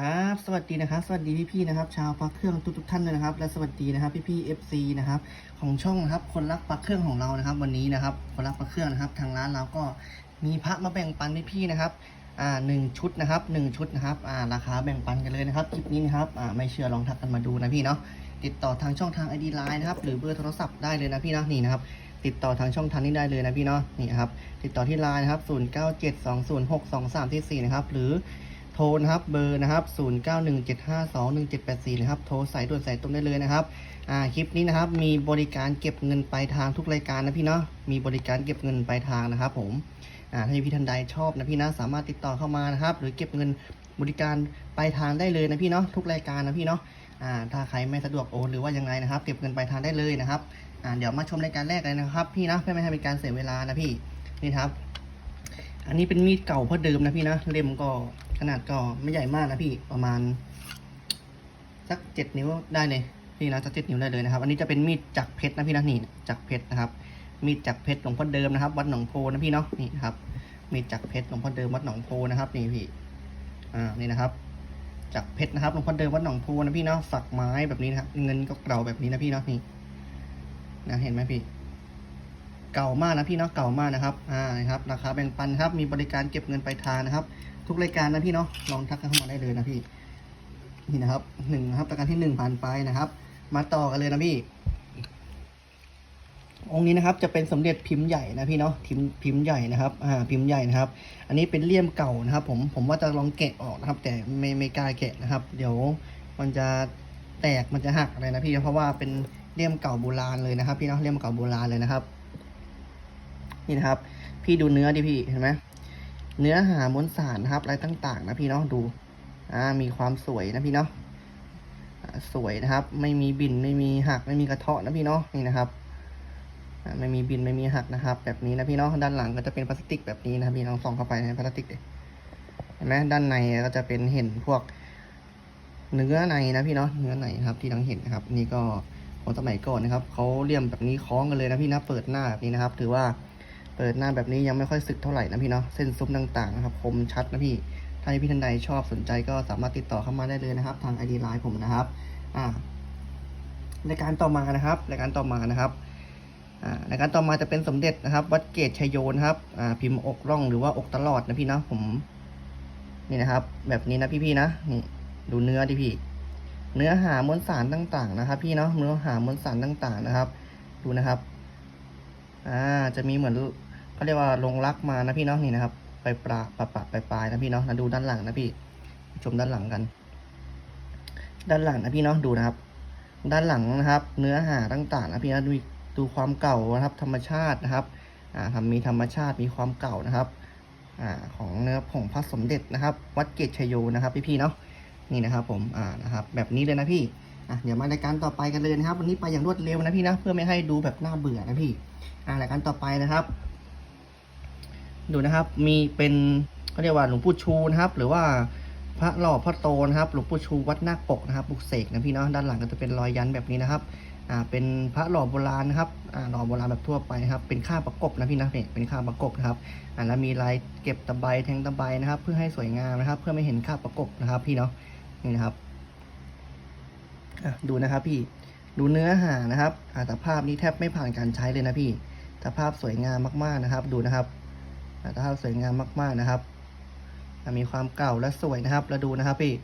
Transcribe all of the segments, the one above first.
ครับ สวัสดีนะครับ สวัสดีพี่ๆนะครับ ชาวพักเครื่องทุกๆท่านเลยนะครับ และสวัสดีนะครับพี่ๆ FC นะครับ ของช่องนะครับ คนรักพักเครื่องของเรานะครับ วันนี้นะครับ คนรักพักเครื่องนะครับ ทางร้านเราก็มีพระมาแบ่งปันพี่ๆนะครับ อ่าหนึ่งชุดนะครับหนึ่งชุดนะครับ อ่า ราคาแบ่งปันกันเลยนะครับ คลิปนี้นะครับ อ่า ไม่เชื่อลองทักกันมาดูนะพี่เนาะ ติดต่อทางช่องทาง ID Line นะครับ หรือเบอร์โทรศัพท์ได้เลยนะพี่นะนี่นะครับติดต่อทางช่องทางนี้ได้เลยนะพี่เนาะนี่ครับติดต่อที่ไลน์นะครับ 0972062344 นะครับ หรือ โทรนะครับเบอร์นะครับ0917521784นะครับโทรสายด่วนสายตรงได้เลยนะครับอ่าคลิปนี้นะครับมีบริการเก็บเงินปลายทางทุกรายการนะพี่เนาะมีบริการเก็บเงินปลายทางนะครับ ผมอ่าถ้าพี่ท่านใดชอบนะพี่นะสามารถติดต่อเข้ามานะครับ หรือเก็บเงินบริการปลายทางได้เลยนะพี่เนาะทุกรายการนะพี่เนาะอ่าถ้าใครไม่สะดวกโอนหรือว่ายังไงนะครับ เก็บเงินปลายทางได้เลยนะครับอ่าเดี๋ยวมาชมรายการแรกเลยนะครับ พี่นะเพื่อไม่ให้เป็นการเสียเวลานะพี่นี่ครับ อันนี้เป็นมีดเก่าเพราะเดิมนะพี่นะเล่มก็ ขนาดก็ไม่ใหญ่มากนะพี่ประมาณ สักเจ็ดนิ้วได้เลยพี่นะสักเจ็ดนิ้วได้เลยนะครับ อันนี้จะเป็นมีดจักรเพชรนะพี่นะนี่จักรเพชรนะครับ มีดจักรเพชรหลวงพ่อเดิมนะครับ วัดหนองโพนะพี่เนาะนี่ครับ มีดจักรเพชรหลวงพ่อเดิมวัดหนองโพนะครับ นี่พี่อ่านี่นะครับจักรเพชรนะครับหลวงพ่อเดิมวัดหนองโพนะพี่เนาะฝักไม้แบบนี้นะครับเงินก็เก่าแบบนี้นะพี่เนาะนี่นะเห็นไหมพี่เก่ามากนะพี่เนาะเก่ามากนะครับ อ่านะครับ ราคาแบ่งปันครับ มีบริการเก็บเงินปลายทางนะครับ ทุกรายการนะพี่เนาะลองทักกันเข้ามาได้เลยนะพี่ นี่นะครับหนึ่งนะครับรายการที่หนึ่งผ่านไปนะครับ มาต่อกันเลยนะพี่ องค์นี้นะครับจะเป็นสมเด็จพิมพ์ใหญ่นะพี่เนาะพิมพ์พิมพ์ใหญ่นะครับอ่าพิมพ์ใหญ่นะครับ อันนี้เป็นเลี่ยมเก่านะครับ ผมผมว่าจะลองแกะออกนะครับ แต่ไม่ไม่กล้าแกะนะครับ เดี๋ยวมันจะแตกมันจะหักอะไรนะพี่เพราะว่าเป็นเลี่ยมเก่าโบราณเลยนะครับ พี่เนาะเลี่ยมเก่าโบราณเลยนะครับ นี่นะครับ พี่ดูเนื้อดิพี่เห็นไหม เนื้อหามวลสารนะครับอะไรต่าง ๆ นะพี่เนาะดูอ่ามีความสวยนะพี่เนาะอ่าสวยนะครับ ไม่มีบินไม่มีหักไม่มีกระเทาะนะพี่เนาะนี่นะครับอ่าไม่มีบินไม่มีหักนะครับ แบบนี้นะพี่เนาะด้านหลังก็จะเป็นพลาสติกแบบนี้นะพี่ลองส่องเข้าไปในพลาสติกดิเห็นไหมด้านในก็จะเป็นเห็นพวกเนื้อในนะพี่เนาะเนื้อในครับที่เราเห็นนะครับ นี่ก็ของสมัยก่อนนะครับเขาเลี่ยมแบบนี้คล้องกันเลยนะพี่นะเปิดหน้าแบบนี้นะครับ ถือว่า เปิดหน้าแบบนี้ยังไม่ค่อยสึกเท่าไหร่นะพี่เนาะเส้นซุ้มต่างๆนะครับคมชัดนะพี่ถ้าพี่ท่านใดชอบสนใจก็สามารถติดต่อเข้ามาได้เลยนะครับ ทาง ID Line ผมนะครับอ่ารายการต่อมานะครับรายการต่อมานะครับอ่ารายการต่อมาจะเป็นสมเด็จนะครับ วัดเกตชัยโยนะครับอ่าพิมพ์อกร่องหรือว่าอกตลอดนะพี่นะผมนี่นะครับ แบบนี้นะพี่ๆนะนี่ดูเนื้อดิพี่ เนื้อหามวลสารต่าง ๆ นะครับ พี่เนาะเนื้อหามวลสารต่าง ๆ นะครับ ดูนะครับ อ่าจะมีเหมือน เขาเรียกว่าลงรักมานะพี่เนาะนี่นะครับ ไปปลาปะปะไปปลายนะพี่เนาะนะดูด้านหลังนะพี่ชมด้านหลังกัน ด้านหลังนะพี่เนาะดูนะครับ ด้านหลังนะครับ เนื้อหาต่างๆนะพี่นะดูดูความเก่านะครับ ธรรมชาตินะครับอ่าทำมีธรรมชาติมีความเก่านะครับอ่าของเนื้อผงพระสมเด็จนะครับ วัดเกตชัยโยนะครับพี่พี่ๆเนาะนี่นะครับผมอ่านะครับแบบนี้เลยนะพี่อะเดี๋ยวมารายการต่อไปกันเลยนะครับ วันนี้ไปอย่างรวดเร็วนะพี่นะเพื่อไม่ให้ดูแบบน่าเบื่อนะพี่อ่ารายการต่อไปนะครับ ดูนะครับ มีเป็นเขาเรียกว่าหลวงปู่ชูนะครับ หรือว่าพระหล่อพระโตนะครับ หลวงปู่ชูวัดนาคปกนะครับปลุกเสกนะพี่เนาะด้านหลังก็จะเป็นรอยยันแบบนี้นะครับอ่าเป็นพระหล่อโบราณนะครับอ่าหล่อโบราณแบบทั่วไปนะครับ เป็นข้าประกบนะพี่นะเนี่ยเป็นข้าประกบนะครับอ่าแล้วมีลายเก็บตะไบแทงตะไบนะครับ เพื่อให้สวยงามนะครับ เพื่อไม่เห็นข้าประกบนะครับ พี่เนาะนี่นะครับอะดูนะครับพี่ดูเนื้อหานะครับอ่าแต่ภาพนี้แทบไม่ผ่านการใช้เลยนะพี่แต่ภาพสวยงามมากๆนะครับ ดูนะครับ อ่าแต่ภาสวยงามมาก ๆนะครับ มีความเก่าและสวยนะครับแล้วดูนะครับพี่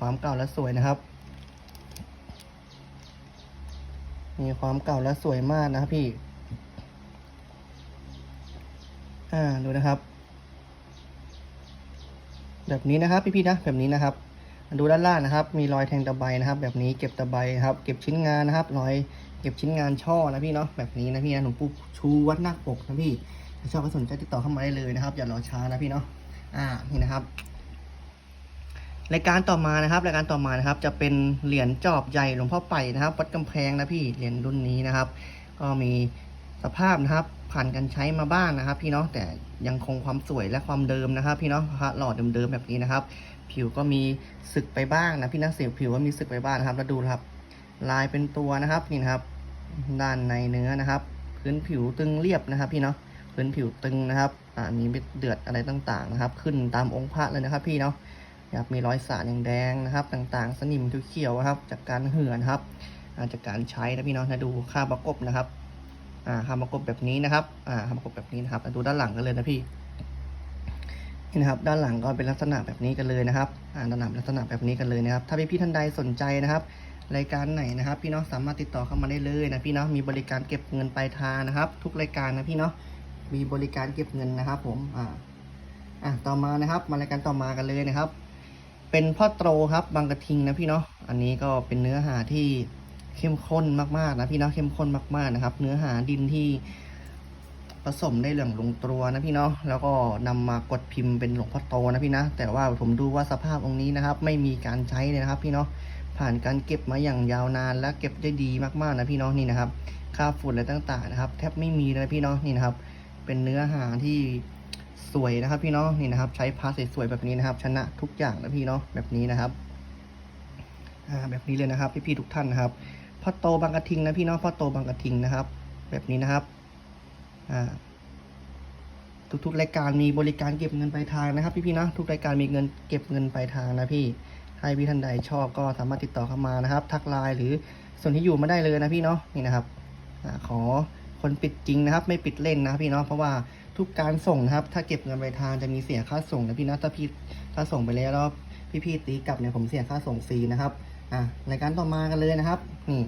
ความเก่าและสวยนะครับ มีความเก่าและสวยมากนะครับพี่ดูนะครับ แบบนี้นะครับพี่ๆนะแบบนี้นะครับ ดูด้านล่างนะครับ มีรอยแทงตะไบนะครับ แบบนี้เก็บตะไบครับ เก็บชิ้นงานนะครับ รอยเก็บชิ้นงานช่อนะพี่เนาะ แบบนี้นะพี่นะหลวงปู่ชูวัดนาคปกนะพี่ ถ้าชอบก็สนใจติดต่อเข้ามาได้เลยนะครับ อย่ารอช้านะพี่เนาะ อ่า นี่นะครับ รายการต่อมานะครับ รายการต่อมานะครับ จะเป็นเหรียญจอบใหญ่หลวงพ่อไปนะครับ วัดกำแพงนะพี่ เหรียญรุ่นนี้นะครับ ก็มี สภาพนะครับ ผ่านการใช้มาบ้างนะครับ พี่เนาะแต่ยังคงความสวยและความเดิมนะครับ พี่เนาะพระหล่อเดิมๆแบบนี้นะครับ ผิวก็มีสึกไปบ้างนะพี่นะเสียผิวก็มีสึกไปบ้างนะครับ แล้วดูครับ ลายเป็นตัวนะครับนี่นะครับ ด้านในเนื้อนะครับ พื้นผิวตึงเรียบนะครับ พี่เนาะพื้นผิวตึงนะครับอ่ามีเม็ดเดือดอะไรต่างๆนะครับ ขึ้นตามองค์พระเลยนะครับ พี่เนาะครับมีรอยสารแดงๆนะครับ ต่างๆ สนิมเขียวๆครับ จากการเหือนครับอาจากการใช้นะพี่เนาะนะดูค่าประกบนะครับ อ่าค่าประกบแบบนี้นะครับอ่าค่าประกบแบบนี้นะครับดูด้านหลังกันเลยนะพี่นี่นะครับ ด้านหลังก็เป็นลักษณะแบบนี้กันเลยนะครับอ่าด้านหลังลักษณะแบบนี้กันเลยนะครับ ถ้าพี่พี่ท่านใดสนใจนะครับ รายการไหนนะครับ พี่เนาะสามารถติดต่อเข้ามาได้เลยนะพี่เนาะมีบริการเก็บเงินปลายทางนะครับ ทุกรายการนะพี่เนาะมีบริการเก็บเงินนะครับ ผมอ่าอะต่อมานะครับ มารายการต่อมากันเลยนะครับ เป็นพ่อโตรครับบางกระทิงนะพี่เนาะอันนี้ก็เป็นเนื้อหาที่ เข้มข้นมากๆนะพี่เนาะเข้มข้นมากๆนะครับ เนื้อหาดินที่ผสมได้เหลืองลงตัวนะพี่เนาะแล้วก็นำมากดพิมพ์เป็นหลวงพ่อโตนะพี่นะ แต่ว่าผมดูว่าสภาพองค์นี้นะครับ ไม่มีการใช้เลยนะครับ พี่เนาะผ่านการเก็บมาอย่างยาวนานและเก็บได้ดีมากๆนะพี่เนาะนี่นะครับค่าฝุ่นอะไรต่างๆนะครับ แทบไม่มีเลยพี่เนาะนี่นะครับ เป็นเนื้อหาที่สวยนะครับ พี่เนาะนี่นะครับ ใช้พาสสวยๆแบบนี้นะครับ ชนะทุกอย่างนะพี่เนาะแบบนี้นะครับอ่าแบบนี้เลยนะครับพี่ๆทุกท่านนะครับ พอโตบางกระทิงนะพี่เนาะพ่อโตบางกระทิงนะครับ แบบนี้นะครับอ่าทุกๆรายการมีบริการเก็บเงินปลายทางนะครับ พี่ๆนะทุกรายการมีเงินเก็บเงินปลายทางนะพี่ให้พี่ท่านใดชอบก็สามารถติดต่อเข้ามานะครับ ทักไลน์หรือส่วนที่อยู่มาได้เลยนะพี่เนาะนี่นะครับอขอคนปิดจริงนะครับ ไม่ปิดเล่นนะพี่เนาะเพราะว่าทุกการส่งนะครับ ถ้าเก็บเงินปลายทางจะมีเสียค่าส่งนะพี่นะถ้าพี่ถ้าส่งไปแล้วแล้วพี่ตีกลับเนี่ยผมเสียค่าส่งฟรีนะครับ อ่ารายการต่อมากันเลยนะครับ นี่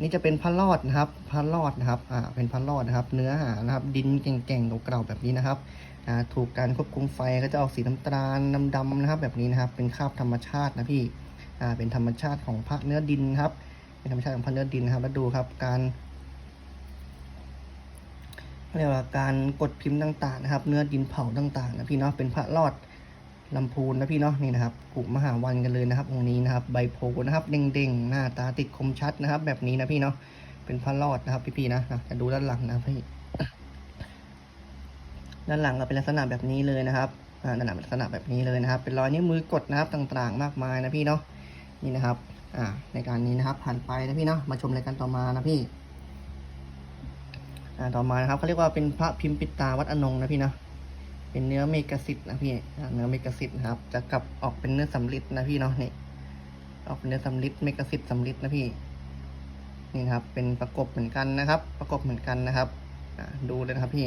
นี่จะเป็นพันลอดนะครับพันลอดนะครับ อ่า เป็นพันลอดนะครับ เนื้อหานะครับ ดินแก่งๆเก่าๆแบบนี้นะครับอ่าถูกการควบคุมไฟก็จะออกสีน้ำตาลดำๆนะครับ แบบนี้นะครับ เป็นคราบธรรมชาตินะพี่ อ่า เป็นธรรมชาติของพระเนื้อดินครับ เป็นธรรมชาติของพระเนื้อดินครับ แล้วดูครับ การเรียกว่าการกดพิมพ์ต่างๆนะครับ เนื้อดินเผาต่างๆนะพี่เนาะ เป็นพระรอด ลำพูนนะพี่เนาะนี่นะครับกุมหาวันกันเลยนะครับองค์นี้นะครับ ใบโพนะครับเด้งๆหน้าตาติดคมชัดนะครับ แบบนี้นะพี่เนาะเป็นพระรอดนะครับ พี่ๆนะนะจะดูด้านหลังนะพี่ด้านหลังก็เป็นลักษณะแบบนี้เลยนะครับอ่าด้านหลังเป็นลักษณะแบบนี้เลยนะครับ เป็นรอยนิ้วมือกดนะครับต่างๆ มากมายนะพี่เนาะนี่นะครับอ่าในการนี้นะครับ ผ่านไปนะพี่เนาะมาชมรายการต่อมานะพี่อ่าต่อมานะครับเขาเรียกว่าเป็นพระพิมพ์ปิดตาวัดอนงนะพี่เนาะ เป็นเนื้อเมกะสิทธิ์นะพี่เนื้อเมกะสิทธิ์นะครับ จะกลับออกเป็นเนื้อสำลิดนะพี่เนาะนี่ออกเป็นเนื้อสำลิดเมกะสิทธิ์สำลิดนะพี่นี่ครับ เป็นประกบเหมือนกันนะครับ ประกบเหมือนกันนะครับดูเลยนะครับพี่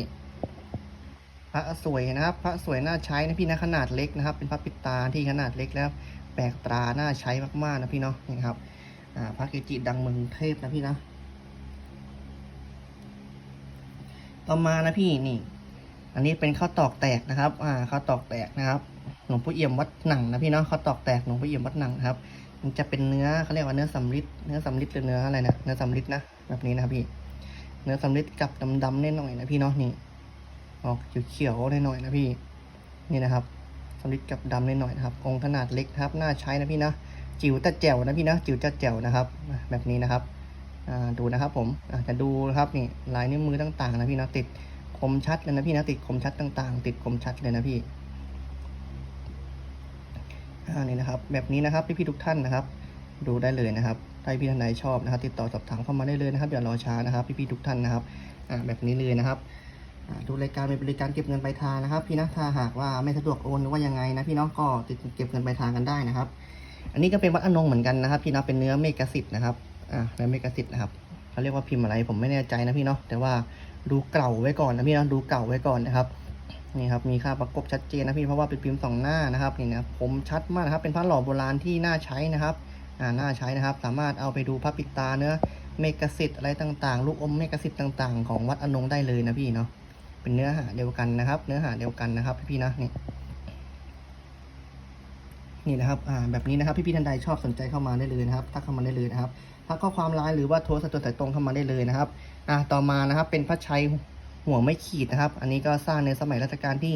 พระสวยนะครับ พระสวยน่าใช้นะพี่นะขนาดเล็กนะครับ เป็นพระปิดตาที่ขนาดเล็กแล้วแปลกตราน่าใช้มากๆนะพี่เนาะนี่ครับพระเกจิดังเมืองเทพนะพี่นะ ต่อมานะพี่นี่ อันนี้เป็นข้าวตอกแตกนะครับอ่าข้าวตอกแตกนะครับหลวงพ่อเอี่ยมวัดหนังนะพี่เนาะข้าวตอกแตกหลวงพ่อเอี่ยมวัดหนังนะครับ มันจะเป็นเนื้อเขาเรียกว่าเนื้อสำลิดเนื้อสำลิดหรือเนื้ออะไรนะเนื้อสำลิดนะแบบนี้นะพี่ เนื้อสำลิดกับดำๆนิดหน่อยนะพี่เนาะนี่ออกเขียวๆหน่อยนะพี่ นี่นะครับสำลิดกับดำนิดหน่อยนะครับ องค์ขนาดเล็กครับน่าใช้นะพี่นะจิ๋วแต่แจ๋วนะพี่นะจิ๋วแต่แจ๋วนะครับ แบบนี้นะครับอ่าดูนะครับผมอ่าจะดูนะครับนี่ลายนิ้วมือต่างๆนะพี่นะติด คมชัดเลยนะพี่นะติดคมชัดต่างๆ ติดคมชัดเลยนะพี่อ่านี่นะครับ แบบนี้นะครับพี่ๆทุกท่านนะครับ ดูได้เลยนะครับถ้าพี่ท่านใดชอบนะครับ ติดต่อสอบถามเข้ามาได้เลยนะครับอย่ารอช้านะครับ พี่ๆทุกท่านนะครับอ่าแบบนี้เลยนะครับดูรายการเป็นบริการเก็บเงินปลายทางนะครับพี่นะถ้าหากว่าไม่สะดวกโอนหรือว่ายังไงนะพี่น้องก็ติดเก็บเงินปลายทางกันได้นะครับ อันนี้ก็เป็นวัดอนงเหมือนกันนะครับ พี่นะเป็นเนื้อเมกะสิทธ์นะครับอ่าเนื้อเมกะสิทธ์นะครับเขาเรียกว่าพิมพ์อะไรผมไม่แน่ใจนะพี่เนาะแต่ว่า ดูเก่าไว้ก่อนนะพี่นะดูเก่าไว้ก่อนนะครับนี่ครับมีค่าประกบชัดเจนนะพี่เพราะว่าเป็นพิมพ์สองหน้านะครับนี่นะผมชัดมากนะครับเป็นพระหล่อโบราณที่น่าใช้นะครับอ่าน่าใช้นะครับ สามารถเอาไปดูพระปิดตาเนื้อเมกสิทธิ์อะไรต่างๆ ลูกอมเมกสิทธิ์ต่าง ๆ ของวัดอนงได้เลยนะพี่เนาะเป็นเนื้อหาเดียวกันนะครับ เนื้อหาเดียวกันนะครับพี่ๆนะนี่นี่นะครับอ่าแบบนี้นะครับ พี่ๆท่านใดชอบสนใจเข้ามาได้เลยนะครับทักเข้ามาได้เลยนะครับทักข้อความไลน์หรือว่าโทรศัตวสายตรงเข้ามาได้เลยนะครับ อ่าต่อมานะครับเป็นพระชัยหัวไม่ขีดนะครับ อันนี้ก็สร้างในสมัยรัชกาลที่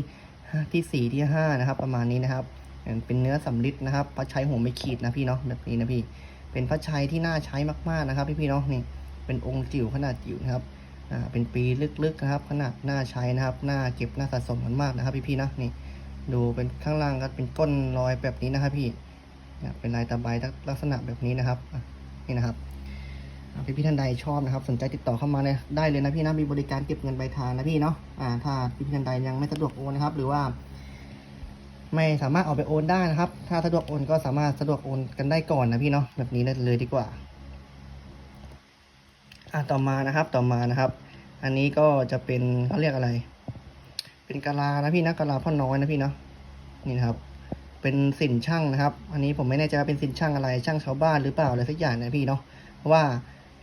ที่สี่ที่ห้านะครับ ประมาณนี้นะครับเป็นเนื้อสำลิดนะครับพระชัยหัวไม่ขีดนะพี่เนาะแบบนี้นะพี่ เป็นพระชัยที่น่าใช้มากๆนะครับ พี่ๆเนาะนี่เป็นองค์จิ๋วขนาดจิ๋วนะครับอ่าเป็นปีลึกๆนะครับ ขนาดน้าใช้นะครับน้าเก็บน้าสะสมกันมากนะครับ พี่ๆนะนี่ดูเป็นข้างล่างก็เป็นก้นรอยแบบนี้นะครับพี่เป็นลายตะไบลักษณะแบบนี้นะครับนี่นะครับ พี่พี่ท่านใดชอบนะครับ สนใจติดต่อเข้ามาเลยได้เลยนะพี่นะมีบริการเก็บเงินปลายทางนะพี่เนาะอ่าถ้าพี่พี่ท่านใดยังไม่สะดวกโอนนะครับ หรือว่า ไม่สามารถเอาไปโอนได้นะครับ ถ้าสะดวกโอนก็สามารถสะดวกโอนกันได้ก่อนนะพี่เนาะแบบนี้เลยดีกว่าอะต่อมานะครับต่อมานะครับ อันนี้ก็จะเป็นเขาเรียกอะไร เป็นกะลานะพี่นะกะลาพ่อน้อยนะพี่เนาะนี่นะครับเป็นสินช่างนะครับ อันนี้ผมไม่แน่ใจว่าเป็นสินช่างอะไรช่างชาวบ้านหรือเปล่าอะไรสักอย่างนะพี่เนาะเพราะว่า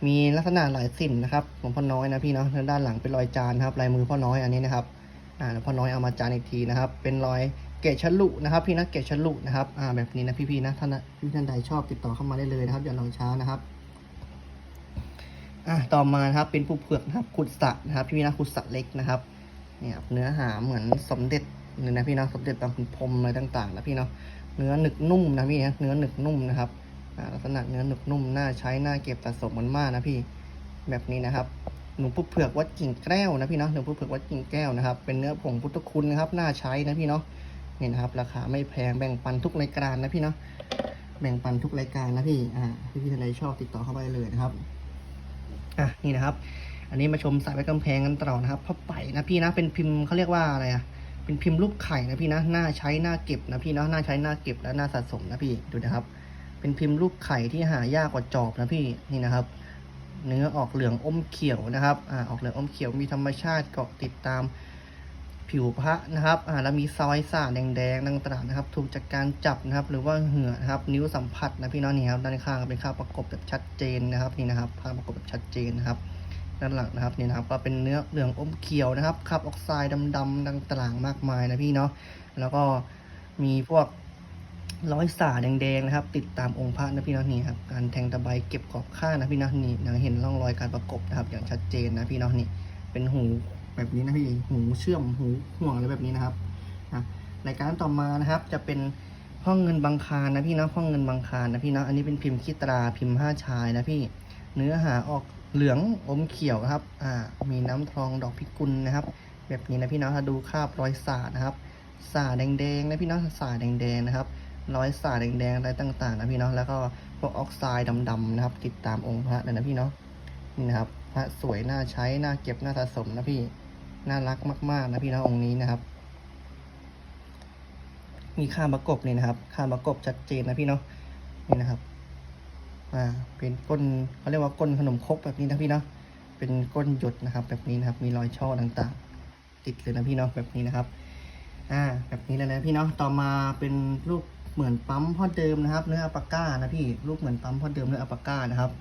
มีลักษณะหลายสินนะครับของพ่อน้อยนะพี่เนาะด้านหลังเป็นรอยจานครับลายมือพ่อน้อยอันนี้นะครับอ่าพ่อน้อยเอามาจานอีกทีนะครับ เป็นรอยเกะฉลุนะครับ พี่นะเกะฉลุนะครับอ่าแบบนี้นะพี่ๆนะท่านพี่ท่านใดชอบติดต่อเข้ามาได้เลยนะครับอย่ารอช้านะครับอะต่อมาครับเป็นปูเผือกนะครับขุดสะนะครับ พี่นะขุดสะเล็กนะครับเนี่ยเนื้อหาเหมือนสมเด็จเลยนะพี่นะสมเด็จตามคุณพรมอะไรต่างๆนะพี่เนาะเนื้อหนึกนุ่มนะพี่นะเนื้อหนึกนุ่มนะครับ ลักษณะเนื้อหนึกนุ่มน่าใช้น่าเก็บสะสมมันมากนะพี่แบบนี้นะครับหนูปูเผือกวัดกิ่งแก้วนะพี่เนาะหนูปูเผือกวัดกิ่งแก้วนะครับ เป็นเนื้อผงพุทธคุณนะครับน่าใช้นะพี่เนาะนี่นะครับ ราคาไม่แพงแบ่งปันทุกรายการนะพี่เนาะแบ่งปันทุกรายการนะพี่อ่าพี่พี่ท่านชอบติดต่อเข้าไปเลยนะครับอะนี่นะครับ อันนี้มาชมสายไว้กำแพงกันต่อนะครับผ้าไปนะพี่นะเป็นพิมพ์เขาเรียกว่าอะไรอะเป็นพิมพ์รูปไข่นะพี่นะน่าใช้น่าเก็บนะพี่เนาะน่าใช้น่าเก็บและน่าสะสมนะพี่ดูนะครับ เป็นพิมพ์รูปไข่ที่หายากกว่าจอบนะพี่นี่นะครับ เนื้อออกเหลืองอมเขียวนะครับอ่าออกเหลืองอมเขียวมีธรรมชาติเกาะติดตามผิวพระนะครับอ่าแล้วมีซอยสาแดงๆต่างๆนะครับ ถูกจากการจับนะครับ หรือว่าเหือนะครับ นิ้วสัมผัสนะพี่น้องนี่ครับด้านข้างเป็นค่าบประกบแบบชัดเจนนะครับนี่นะครับภาพประกบแบบชัดเจนนะครับด้านหลังนะครับนี่นะครับก็เป็นเนื้อเหลืองอมเขียวนะครับคราบออกไซด์ดำๆต่างๆมากมายนะพี่เนาะแล้วก็มีพวก ร้อยสาแดงๆนะครับ ติดตามองค์พระนะพี่เนาะนี่ครับการแทงตะไบเก็บขอบข้านะพี่เนาะนี่ยังเห็นร่องรอยการประกบนะครับ อย่างชัดเจนนะพี่เนาะนี่เป็นหูแบบนี้นะพี่หูเชื่อมหูห่วงอะไรแบบนี้นะครับอะรายการต่อมานะครับจะเป็นห้องเงินบางคารนะพี่เนาะห้องเงินบางคารนะพี่เนาะอันนี้เป็นพิมพ์ขี้ตราพิมพ์ห้าชายนะพี่เนื้อหาออกเหลืองอมเขียวครับอ่ามีน้ำทองดอกพิกุลนะครับ แบบนี้นะพี่น้องถ้าดูคราบรอยสาดนะครับสาดแดงๆนะพี่น้องสาดแดงๆนะครับ รอยสาดแดงๆอะไรต่างๆนะพี่น้องแล้วก็พวกออกไซด์ดำๆนะครับ ติดตามองค์พระเลยนะพี่เนาะนี่นะครับพระสวยน่าใช้น่าเก็บน่าสะสมนะพี่น่ารักมากๆนะพี่น้ององค์นี้นะครับ มีค่ามประกบนี่นะครับค่ามประกบชัดเจนนะพี่เนาะนี่นะครับอ่าเป็นก้นเขาเรียกว่าก้นขนมครกแบบนี้นะพี่เนาะเป็นก้นหยดนะครับ แบบนี้นะครับ มีรอยช่อต่างๆ ติดเลยนะพี่เนาะแบบนี้นะครับ อ่า แบบนี้เลยนะพี่เนาะต่อมาเป็นรูป เหมือนปั๊มพ่อเดิมนะครับ เนื้ออัปาก้านะพี่รูปเหมือนปั๊มพ่อเดิมเนื้ออัปาก้านะครับ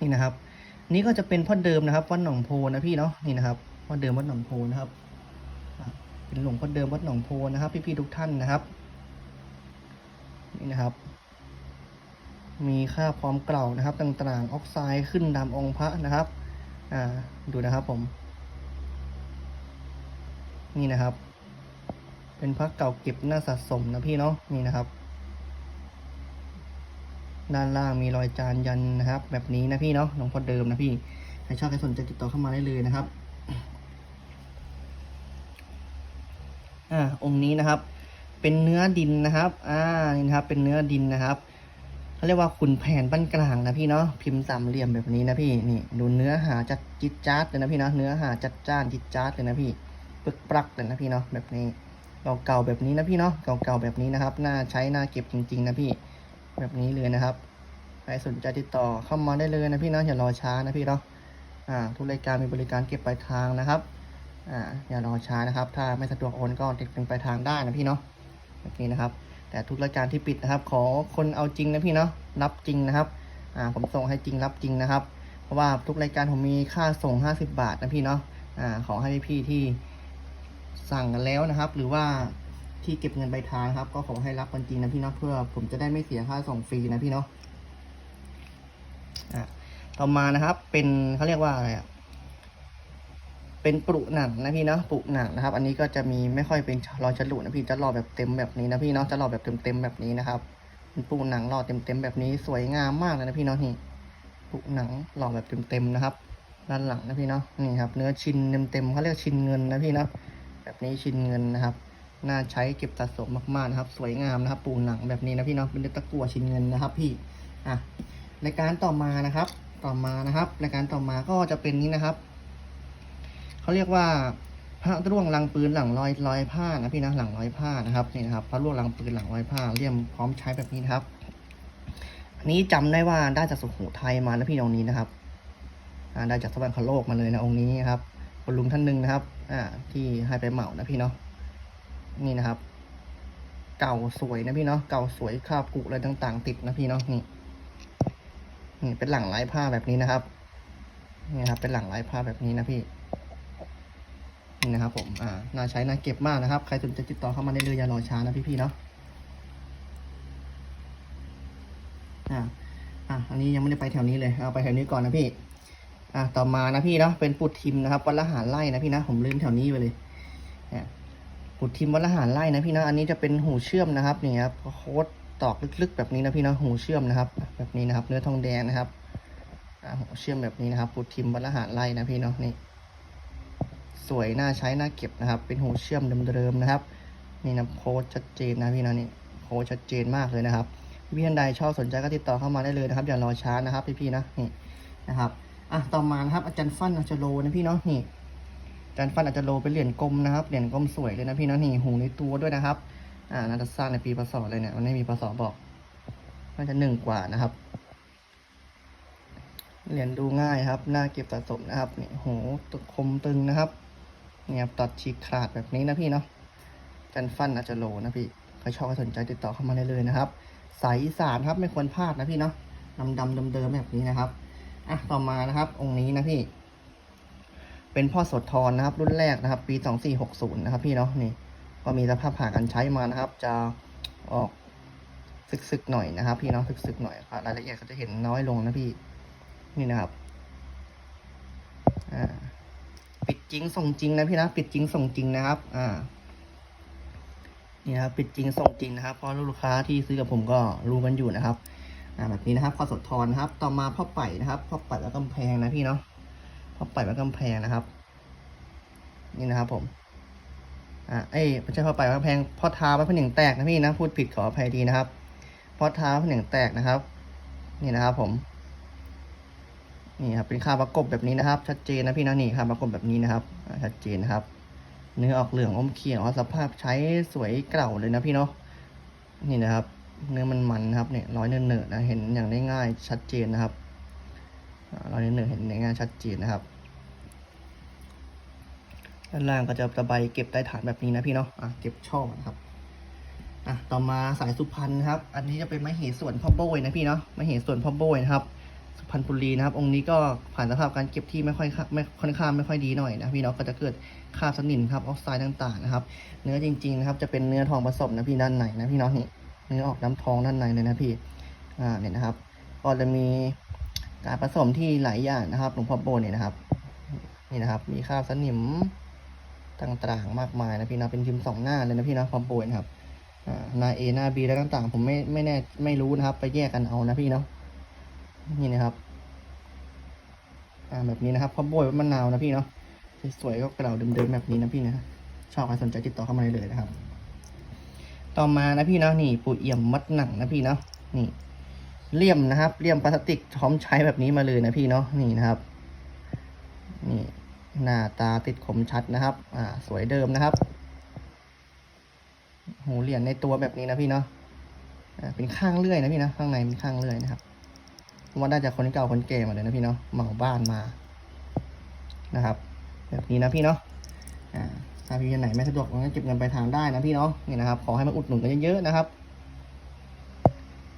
นี่นะครับ นี่ก็จะเป็นพ่อเดิมนะครับวัดหนองโพนะพี่เนาะนี่นะครับพ่อเดิมวัดหนองโพนะครับเป็นหลวงพ่อเดิมวัดหนองโพนะครับ พี่ๆทุกท่านนะครับ นี่นะครับ มีค่าพร้อมเกล่านะครับต่างๆ ออกไซด์ขึ้นตามองค์พระนะครับ อ่าดูนะครับผม นี่นะครับ เป็นพระเก่าเก็บหน้าสะสมนะพี่เนาะนี่นะครับ ด้านล่างมีรอยจานยันนะครับ แบบนี้นะพี่เนาะหลวงพ่อเดิมนะพี่ใครชอบใครสนใจติดต่อเข้ามาได้เลยนะครับอ่าองค์นี้นะครับ เป็นเนื้อดินนะครับอ่านี่นะครับ เป็นเนื้อดินนะครับเขาเรียกว่าขุนแผนบ้านกลางนะพี่เนาะพิมพ์สามเหลี่ยมแบบนี้นะพี่นี่ดูเนื้อหาจัดจิตจ้าดเลยนะพี่เนาะเนื้อหาจัดจ้านจิตจ้าดเลยนะพี่ปึกปรักเลยนะพี่เนาะแบบนี้ เก่าๆแบบนี้นะพี่เนาะเก่าๆแบบนี้นะครับน่าใช้น่าเก็บจริง ๆ นะพี่แบบนี้เลยนะครับใครสนใจติดต่อเข้ามาได้เลยนะพี่เนาะอย่ารอช้านะพี่เนาะอ่าทุกรายการมีบริการเก็บปลายทางนะครับอ่าอย่ารอช้านะครับ ถ้าไม่สะดวกโอนก็ติดเป็นปลายทางได้นะพี่เนาะแบบนี้นะครับ แต่ทุกรายการที่ปิดนะครับ ขอคนเอาจริงนะพี่เนาะรับจริงนะครับอ่าผมส่งให้จริงรับจริงนะครับ เพราะว่าทุกรายการผมมีค่าส่ง 50 บาทนะพี่เนาะอ่าขอให้พี่ๆที่ สั่งกันแล้วนะครับ หรือว่าที่เก็บเงินใบทางครับ ก็ขอให้รับกันจริงนะพี่เนาะเพื่อ ผมจะได้ไม่เสียค่าส่งฟรีนะพี่เนาะอ่าต่อมานะครับ เป็นเขาเรียกว่าอะไรอะเป็นปรุหนังนะพี่เนาะปรุหนังนะครับ อันนี้ก็จะมีไม่ค่อยเป็นรอยฉลุนะพี่จะรอแบบเต็มแบบนี้นะพี่เนาะจะรอแบบเต็มๆแบบนี้นะครับเป็นปุหนังรอเต็มๆแบบนี้สวยงามมากเลยนะพี่เนาะนี่ปรุหนังรอแบบเต็มๆนะครับ ด้านหลังนะพี่เนาะนี่ครับ เนื้อชิ้นเต็มๆเขาเรียกชิ้นเงินนะพี่เนาะ นี้ชิ้นเงินนะครับ น่าใช้เก็บสะสมมากๆนะครับ สวยงามนะครับ ปูหนังแบบนี้นะพี่เนาะ เป็นตะกั่วชิ้นเงินนะครับ พี่ อะรายการต่อมานะครับ ต่อมานะครับรายการต่อมาก็จะเป็นนี้นะครับ เขาเรียกว่าพระร่วงลังปืนหลังลอยลอยผ้านะพี่นะหลังลอยผ้านะครับนี่นะครับพระร่วงลังปืนหลังลอยผ้าเลี่ยมพร้อมใช้แบบนี้นะครับ อันนี้จำได้ว่าได้จากสุโขทัยมานะพี่องค์นี้นะครับได้จากสวรรคโลกมาเลยนะองค์นี้ครับคุณลุงท่านหนึ่งนะครับ อ่า ที่ให้ไปเหมานะพี่เนาะนี่นะครับ เก่าสวยนะพี่เนาะเก่าสวยคราบกุอะไรต่างๆ ติดนะพี่เนาะนี่นี่เป็นหลังลายผ้าแบบนี้นะครับนี่ครับ เป็นหลังลายผ้าแบบนี้นะพี่นี่นะครับ ผมอ่าน่าใช้น่าเก็บมากนะครับ ใครสนใจติดต่อเข้ามาได้เลยอย่ารอช้านะพี่ๆเนาะอ่าอะอันนี้ยังไม่ได้ไปแถวนี้เลยเอาไปแถวนี้ก่อนนะพี่ อะต่อมานะพี่เนาะเป็นปุดทิมนะครับวัดละหารไล่นะพี่นะผมลืมแถวนี้ไปเลยเนี่ยปุดทิมวัดละหารไล่นะพี่นะอันนี้จะเป็นหูเชื่อมนะครับนี่ครับโค้ดตอกลึกๆ แบบนี้นะพี่เนาะหูเชื่อมนะครับ แบบนี้นะครับ เนื้อทองแดงนะครับอ่าหูเชื่อมแบบนี้นะครับปุดทิมวัดละหารไล่นะพี่เนาะนี่ สวยน่าใช้น่าเก็บนะครับ เป็นหูเชื่อมเดิมๆนะครับ นี่นะโค้ดชัดเจนนะพี่เนาะนี่โค้ดชัดเจนมากเลยนะครับพี่ท่านใดชอบสนใจก็ติดต่อเข้ามาได้เลยนะครับ อย่ารอช้านะครับพี่ๆนะนี่นะครับ อะต่อมานะครับ อาจารย์ฟันอาจารย์โลนะพี่เนาะนี่อาจารย์ฟันอาจารย์โลเป็นเหรียญกลมนะครับเหรียญกลมสวยเลยนะพี่เนาะนี่หูในตัวด้วยนะครับ อ่าน่าจะสร้างในปีพศเลยเนี่ยมันไม่มีพศบอกน่าจะหนึ่งกว่านะครับเหรียญดูง่ายครับน่าเก็บสะสมนะครับนี่โหตึกคมตึงนะครับเนี่ยตัดฉีกขาดแบบนี้นะพี่เนาะอาจันฟันอาจจะโลนะพี่ใครชอบก็สนใจติดต่อเข้ามาได้เลยนะครับ สายอีสานครับไม่ควรพลาดนะพี่เนาะดำดำเดิมๆแบบนี้นะครับ อะต่อมานะครับ องค์นี้นะพี่ เป็นพ่อโสธรนนะครับ รุ่นแรกนะครับ ปีสองสี่หกศูนย์นะครับ พี่เนาะนี่ ก็มีสภาพผ่ากันใช้มานะครับ จะออกซึกๆหน่อยนะครับ พี่เนาะซึกๆหน่อยครับรายละเอียดก็จะเห็นน้อยลงนะพี่ นี่นะครับอ่าปิดจริงส่งจริงนะพี่นะปิดจริงส่งจริงนะครับ อ่านี่นะครับปิดจริงส่งจริงนะครับเพราะลูกค้าที่ซื้อกับผมก็รู้กันอยู่นะครับ อ่าแบบนี้นะครับข้อสดทอนนะครับ ต่อมาพ่อไป่นะครับพ่อไป่แล้วกำแพงนะพี่เนาะพ่อไป่แล้วกำแพงนะครับ นี่นะครับผมอ่าเอ้ยไม่ใช่พ่อไป่แล้วกำแพงพ่อท้าวัดผนึงแตกนะพี่นะพูดผิดขออภัยดีนะครับพ่อท้าวัดผนึงแตกนะครับ นี่นะครับ ผม นี่ครับเป็นค่าประกบแบบนี้นะครับ ชัดเจนนะพี่นะนี่ค่าประกบแบบนี้นะครับชัดเจนนะครับ เนื้อออกเหลืองอมเขียวสภาพใช้สวยเก่าเลยนะพี่เนาะนี่นะครับ เนื้อมันมันนะครับเนี่ยร้อยเนื้อเนื้อนะเห็นอย่างได้ง่ายชัดเจนนะครับร้อยเนื้อเนื้อเห็นได้ง่ายชัดเจนนะครับด้านล่างก็จะตะไบเก็บใต้ฐานแบบนี้นะพี่เนาะอะเก็บช่อนะครับอะต่อมาสายสุพรรณครับ อันนี้จะเป็นไม้เหส่วนพ่อโบยนะพี่เนาะไม้เหส่วนพ่อโบยนะครับ สุพรรณบุรีนะครับ องค์นี้ก็ผ่านสภาพการเก็บที่ไม่ค่อยค่าไม่ค่อนข้างไม่ค่อยดีหน่อยนะพี่เนาะก็จะเกิดคาบสนิมครับออกไซด์ต่างๆนะครับ เนื้อจริงๆนะครับจะเป็นเนื้อทองผสมนะพี่ด้านในนะพี่เนาะนี่ เนื้อออกน้ำทองด้านในเลยนะพี่ อ่าเนี่ยนะครับ ก็จะมีการผสมที่หลายอย่างนะครับหลวงพ่อโบเนี่ยนะครับ นี่นะครับ มีคราบสนิมต่างๆ มากมายนะพี่นะเป็นพิมพ์สองหน้าเลยนะพี่นาะพ่อโบนะครับอ่าหน้า A หน้า B แล้วต่างๆ ผมไม่ไม่แน่ไม่รู้นะครับ ไปแยกกันเอานะพี่เนาะนี่นะครับอ่าแบบนี้นะครับพ่อโบยวัดมะนาวนะพี่เนาะสวยๆก็กระดาเดิมๆแบบนี้นะพี่นะชอบใครสนใจติดต่อเข้ามาได้เลยนะครับ ต่อมานะพี่เนาะนี่ปูเอี่ยมมัดหนังนะพี่เนาะนี่เลี่ยมนะครับเลี่ยมพลาสติกพร้อมใช้แบบนี้มาเลยนะพี่เนาะนี่นะครับนี่หน้าตาติดคมชัดนะครับ อ่า สวยเดิมนะครับหูเหรียญในตัวแบบนี้นะพี่เนาะอ่าเป็นข้างเลื่อยนะพี่นะข้างในเป็นข้างเลื่อยนะครับว่าได้จากคนเก่าคนแก่มาเลยนะพี่เนาะเหมาบ้านมานะครับ แบบนี้นะพี่เนาะอ่า ถ้าพี่คนไหนไม่สะดวกก็เก็บเงินไปลายทางได้นะพี่เนาะนี่นะครับ ขอให้มาอุดหนุนกันเยอะๆนะครับ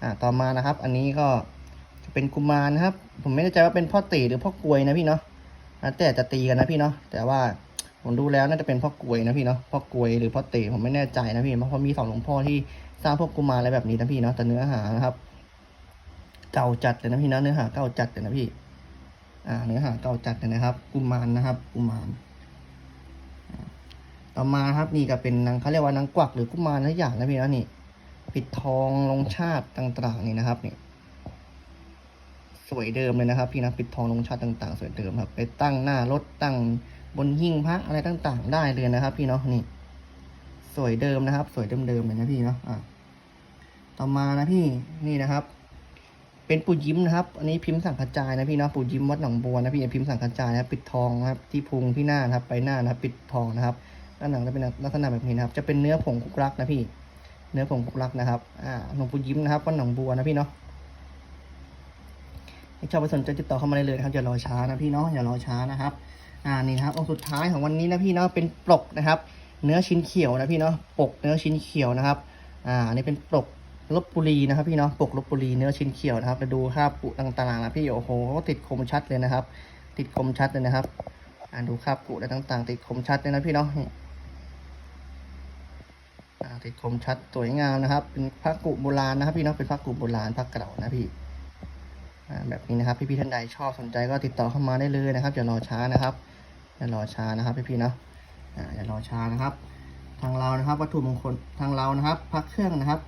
อ่าต่อมานะครับ อันนี้ก็จะเป็นกุมารนะครับ ผมไม่แน่ใจว่าเป็นพ่อตีหรือพ่อกลวยนะพี่เนาะแต่จะตีกันนะพี่เนาะแต่ว่าผมดูแล้วน่าจะเป็นพ่อกลวยนะพี่เนาะพ่อกลวยหรือพ่อตีผมไม่แน่ใจนะพี่เพราะมีสองหลวงพ่อที่สร้างพวกกุมารอะไรแบบนี้นะพี่เนาะแต่เนื้อหานะครับ เก่าจัดเลยนะพี่เนาะเนื้อหาเก่าจัดเลยนะพี่ อ่า เนื้อหาเก่าจัดเลยนะครับ กุมารนะครับ กุมาร ต่อมาครับนี่ก็เป็นนางเขาเรียกว่านางกวักหรือกุมารทุกอย่างนะพี่นะนี่ ปิดทองลงชาติต่างๆนี่นะครับนี่สวยเดิมเลยนะครับ พี่นะปิดทองลงชาติต่าง ๆ สวยเดิมครับ ไปตั้งหน้ารถตั้งบนหิ้งพระอะไรต่างๆ ได้เลยนะครับ พี่เนาะนี่ สวยเดิมนะครับ สวยเดิมๆเลยนะพี่เนาะอะต่อมานะพี่นี่นะครับ เป็นปู่ยิ้มนะครับ อันนี้พิมพ์สังกระจายนะพี่เนาะปู่ยิ้มวัดหนองบัวนะพี่พิมพ์สังกระจายนะปิดทองนะครับ ที่พุงที่หน้านะครับ ไปหน้านะครับ ปิดทองนะครับ ด้านหลังจะเป็นลักษณะแบบนี้นะครับ จะเป็นเนื้อผงคุกรักนะพี่ เนื้อผงคุกรักนะครับอ่าหลวงปูยิ้มนะครับวัดหนองบัวนะพี่เนาะถ้าชอบไปสนใจติดต่อเข้ามาได้เลยนะครับอย่ารอช้านะพี่เนาะอย่ารอช้านะครับอ่านี่นะครับองค์สุดท้ายของวันนี้นะพี่เนาะเป็นปลกนะครับ เนื้อชิ้นเขียวนะพี่เนาะปกเนื้อชิ้นเขียวนะครับอ่าอันนี้เป็นปลกลบบุรีนะครับพี่เนาะปกลบบุรีเนื้อชิ้นเขียวนะครับมาดูคาบปุต่างๆนะพี่โอ้โหติดคมชัดเลยนะครับ ติดคมชัดเลยนะครับอ่าดูคราบปุอะไรต่างๆ ติดคมชัดเลยนะพี่เนาะ ติดคมชัดสวยงามนะครับ เป็นพระกุโบราณนะครับ พี่เนาะเป็นพระกุโบราณพระเก่านะพี่แบบนี้นะครับ พี่ๆท่านใดชอบสนใจก็ติดต่อเข้ามาได้เลยนะครับอย่ารอช้านะครับอย่ารอช้านะครับพี่ๆเนาะอย่ารอช้านะครับ ทางเรานะครับ วัตถุมงคลทางเรานะครับพักเครื่องนะครับ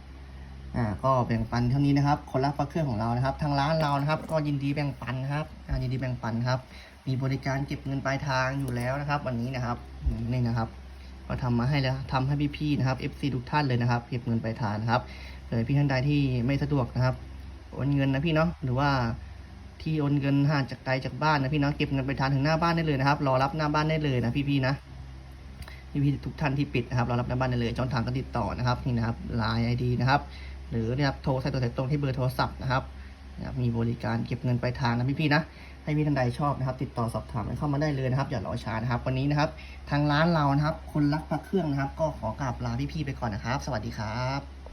อ่าก็แบ่งปันเท่านี้นะครับ คนรับพักเครื่องของเรานะครับ ทางร้านเรานะครับ ก็ยินดีแบ่งปันครับยินดีแบ่งปันครับ มีบริการเก็บเงินปลายทางอยู่แล้วนะครับ วันนี้นะครับนี่นะครับ ก็ทำมาให้แล้วทำให้พี่ๆนะครับ FC ทุกท่านเลยนะครับเก็บเงินไปทางนะครับเลยพี่ท่านใดที่ไม่สะดวกนะครับโอนเงินนะพี่เนาะหรือว่าที่โอนเงินห่างจากไกลจากบ้านนะพี่เนาะเก็บเงินไปทานถึงหน้าบ้านได้เลยนะครับ รอรับหน้าบ้านได้เลยนะพี่ๆนะพี่ๆทุกท่านที่ปิดนะครับรอรับหน้าบ้านได้เลยช่องทางก็ติดต่อนะครับนี่นะครับไลน์ไอดีนะครับ หรือนะครับโทรใส่ตัวสายตรงที่เบอร์โทรศัพท์นะครับนะครับมีบริการเก็บเงินไปทางนะพี่ๆนะ ให้พี่ท่านใดชอบนะครับ ติดต่อสอบถามเข้ามาได้เลยนะครับ อย่ารอช้านะครับ วันนี้นะครับ ทางร้านเรานะครับคนรักพระเครื่องนะครับ ก็ขอกราบลาพี่ๆไปก่อนนะครับ สวัสดีครับ